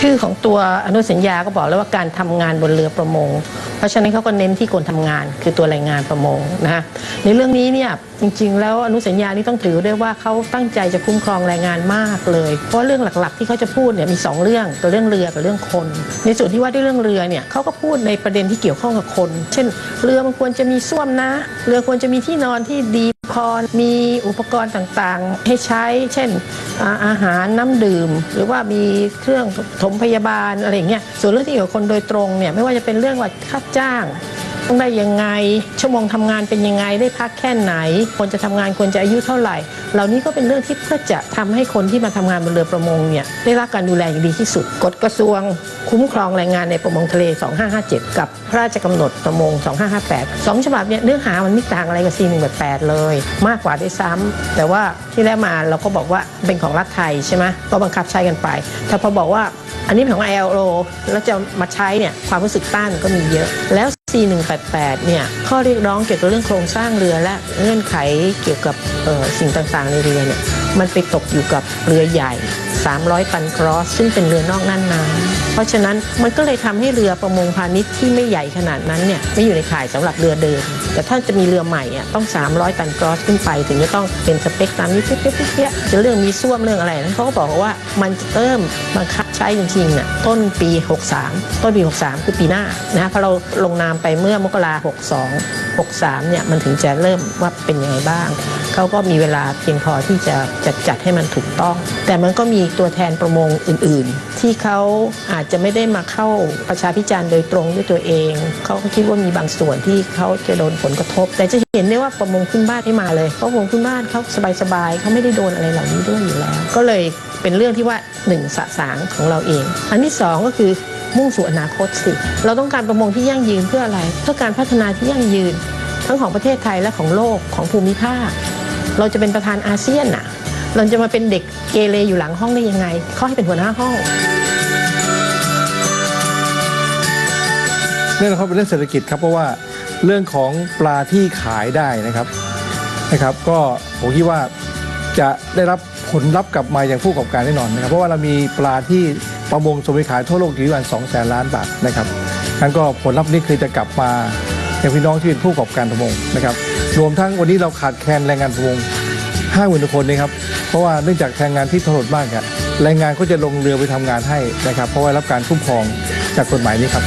ชื่อของตัวอนุสัญญาก็บอกแล้วว่าการทำงานบนเรือประมง เพราะฉะนั้นเขาก็เน้นที่คนทำงานคือตัวแรงงานประมงนะฮะในเรื่องนี้เนี่ยจริง ๆ แล้วอนุสัญญานี้ต้องถือด้วยว่าเขาตั้งใจจะคุ้มครองแรงงานมากเลย เพราะเรื่องหลักๆ ที่เขาจะพูดเนี่ยมีสองเรื่องตัวเรื่องเรือกับเรื่องคน ในส่วนที่ว่าด้วยเรื่องเรือเนี่ยเขาก็พูดในประเด็นที่เกี่ยวข้องกับคน เช่น เรือมันควรจะมีส้วมนะ เรือควรจะมีที่นอนที่ดีพอมีอุปกรณ์ต่างๆ ให้ใช้ เช่นอาอาหารน้ำดื่ม หรือว่ามีเครื่องปฐมพยาบาลอะไรอย่างเงี้ยส่วนเรื่องที่เกี่ยวกับคนโดยตรงเนี่ยไม่ว่าจะเป็นเรื่องว่าค่าจ้าง ต้องได้ยังไง ชั่วโมงทำงานเป็นยังไงได้พักแค่ไหนควรจะทำงานควรจะอายุเท่าไหร่ เหล่านี้ก็เป็นเรื่องที่เพื่อจะทำให้คนที่มาทำงานบนเรือประมงเนี่ยได้รับการดูแลอย่างดีที่สุดกฎกระทรวง คุ้มครองแรงงานในประมงทะเล 2557 กับพระราชกำหนดประมง 2558สองฉบับเนี่ยเนื้อหามันไม่ต่างอะไรกับ C188 เลย มากกว่าด้วยซ้ำแต่ว่าที่แล้วมาเราก็บอกว่าเป็นของรัฐไทยใช่ไหมก็บังคับใช้กันไป แต่พอบอกว่า อันนี้ของ ILO แล้วจะมาใช้เนี่ยความรู้สึกต้านก็มีเยอะ แล้ว C188 เนี่ยข้อเรียกร้องเกี่ยวกับเรื่องโครงสร้างเรือและเงื่อนไขเกี่ยวกับสิ่งต่างๆในเรือเนี่ยมันไปตกอยู่กับเรือใหญ่ 300 ตันครอส ซึ่งเป็นเรือนอกน่านน้ำเพราะฉะนั้นมันก็เลยทำให้เรือประมงพาณิชย์ที่ไม่ใหญ่ขนาดนั้นเนี่ยไม่อยู่ในข่ายสำหรับเรือเดิม แต่ถ้าจะมีเรือใหม่อะต้อง 300 ตันครอสขึ้นไป ถึงจะต้องเป็นสเปคตามนี้เปี้ยๆจะเรื่องมีส้วมเรื่องอะไรนั้นเขาก็บอกว่ามันจะเริ่มบังคับใช้จริงๆน่ะต้นปี 63 ต้นปี 63 คือปีหน้านะเพราะเราลงนามไปเมื่อมกรา62 63เนี่ยมันถึงจะเริ่มว่าเป็นยังไงบ้าง เขาก็มีเวลาเพียงพอที่จะจัดจัดให้มันถูกต้อง แต่มันก็มีตัวแทนประมงอื่น ๆ ที่เขาอาจจะไม่ได้มาเข้าประชาพิจารณ์โดยตรงด้วยตัวเอง เขาก็คิดว่ามีบางส่วนที่เขาจะโดนผลกระทบ แต่จะเห็นได้ว่าประมงพื้นบ้านให้มาเลยเพราะประมงพื้นบ้านเขาสบายๆเขาไม่ได้โดนอะไรเหล่านี้ด้วยอยู่แล้ว ก็เลยเป็นเรื่องที่ว่าหนึ่งสะสางของเราเอง อันที่สองก็คือมุ่งสู่อนาคตสิ เราต้องการประมงที่ยั่งยืนเพื่ออะไร เพื่อการพัฒนาที่ยั่งยืน ทั้งของประเทศไทยและของโลกของภูมิภาค เราจะเป็นประธานอาเซียนน่ะเราจะมาเป็นเด็กเกเรอยู่หลังห้องได้ยังไงเขาให้เป็นหัวหน้าห้องเรื่นะครับเป็นเรื่องเศรษฐกิจครับเพราะว่าเรื่องของปลาที่ขายได้นะครับนะครับ ก็ผมคิดว่าจะได้รับผลลัพธ์กลับมาอย่างผู้ประกอบการแน่นอนนะครับ เพราะว่าเรามีปลาที่ประมงส่งไปขายทั่วโลกอยู่ประมาณสองแสนล้านบาทนะครับนั้นก็ผลลัพธ์นี้คือจะกลับมา อย่างพี่น้องที่เป็นผู้ประกอบการประมงนะครับรวมทั้งวันนี้เราขาดแคลนแรงงานประมงห้าหมื่นคนนะครับเพราะว่าเนื่องจากแรงงานที่ถนนมากครับแรงงานก็จะลงเรือไปทำงานให้นะครับ เพราะว่ารับการคุ้มครองจากกฎหมายนี้ครับ